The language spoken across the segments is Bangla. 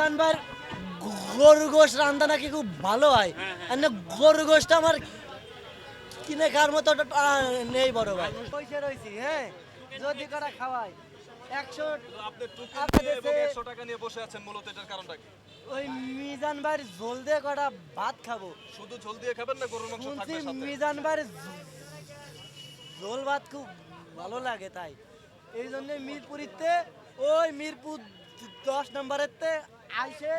ভাই গরু গোশ রান্না নাকি খুব ভালো হয়। আর না গরু গোশটা আমার কিনে খাওয়ার মতো নেই বড় ভাই। পয়সা রয়েছি হ্যাঁ? যদি করা খাওয়াই একশো একশো টাকা নিয়ে বসে আছেন মূলত এটার কারণটা কি? ওই মিজান ভাইয়ের ঝোল দিয়ে কটা ভাত খাব। শুধু ঝোল দিয়ে খাবেন না গরুর মাংস থাকবে সাথে? মিজান ভাইয়ের ঝোল ভাত খুব ভালো লাগে তাই। এই জন্য মিরপুরিতে ওই মিরপুর দশ নম্বরেতে আইসে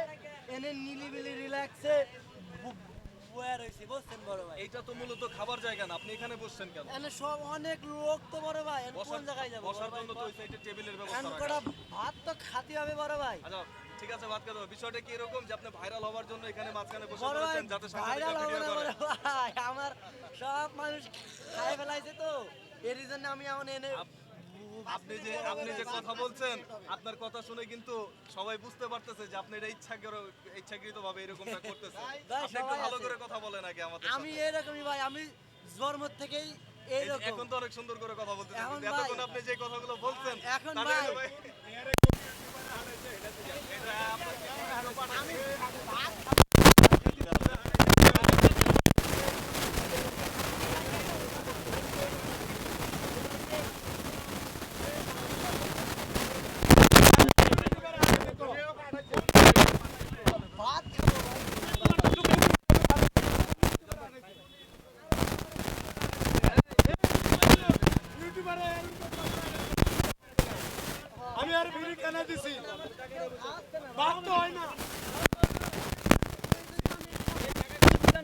এনে নিলিবিলি রিল্যাক্সে বয়া রয়েছি বুঝছেন বড় ভাই? এইটা তো মূলত খাবার জায়গা না আপনি এখানে বসছেন কেন? এনে সব অনেক লোক তো বড় ভাই কোন জায়গায় যাব বসার জন্য তো সাইডে টেবিলের ব্যবস্থা ভাত তো খাতে হবে বড় ভাই। আচ্ছা ঠিক আছে বিষয়টা কি এরকম যে আপনি ভাইরাল হওয়ার জন্য এখানে মাঝখানে বসে যাতে ভাইরাল হবে আমার সব মানুষ খাই ফেলাইছে তো। এর জন্য আমি এখন এনে আপনি যে আপনি যে কথা বলছেন আপনার কথা শুনে কিন্তু সবাই বুঝতে পারতেছে যে আপনি এটা ইচ্ছা করে ইচ্ছাকৃত ভাবে এরকমটা করতেছেন। আপনি একটু ভালো করে কথা বলেন আগে আমাদের আমি। এরকমই ভাই আমি জন্ম থেকেই এখন তো অনেক সুন্দর করে কথা বলতেছেন এখন এতক্ষণ আপনি যে কথাগুলো বলছেন এখন ভাই- দিছি। তো হয় না।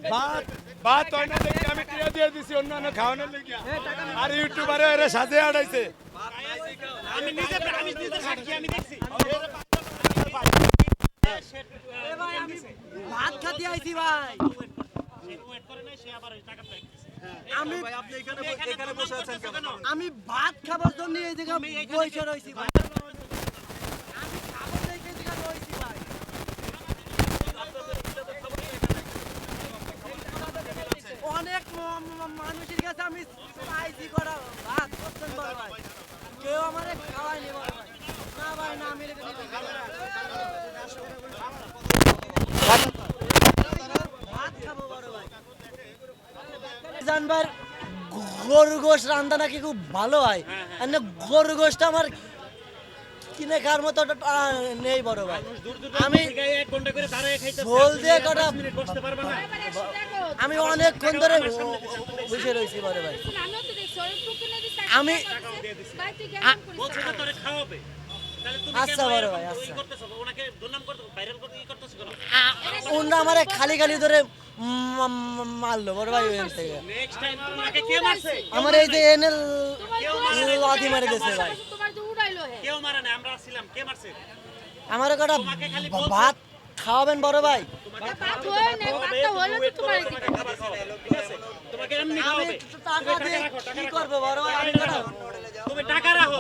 ভাত ভাত হয় না দেখে আমি টিয়া দিয়ে দিছি অন্যান্য খাওয়ানোর লেগে আর ইউটিউবারে এরা সাজে আড়াইছে। এ ভাই আমি ভাত আমি ভাই। আপনি এখানে এখানে বসে আমি ভাত খাবার জন্য এই জায়গা বসে রয়েছি ভাই আমি খাবার দেখে এই জায়গা রয়েছি ভাই অনেক ম- ম- মানুষের কাছে আমি পাইছি করা ভাত বড় ভাই কেউ আমার খাওয়ায়নি বড় ভাই। না ভাই না আমি ভাত খাব বড় ভাই। জানবার গরু গোশ রান্না নাকি খুব ভালো হয়। আর না গরু গোশটা আমার কিনে খাওয়ার মতো নেই বড় ভাই। আমি ঝোল দিয়ে কটা আমি অনেকক্ষণ ধরে বসে রয়েছি বড় ভাই। আমি আচ্ছা বড় ভাই আচ্ছা। ওনরা আমার খালি খালি ধরে মারলো বড় ভাই ওখান থেকে। আমার এই যে এনে লাথি মারে দিয়েছে ভাই। আমার কটা ভাত খাওয়াবেন বড় ভাই? তোমাকে এমনি খাওয়াবে। টাকা দিয়ে কি করব বড় আমি তুমি টাকা রাখো।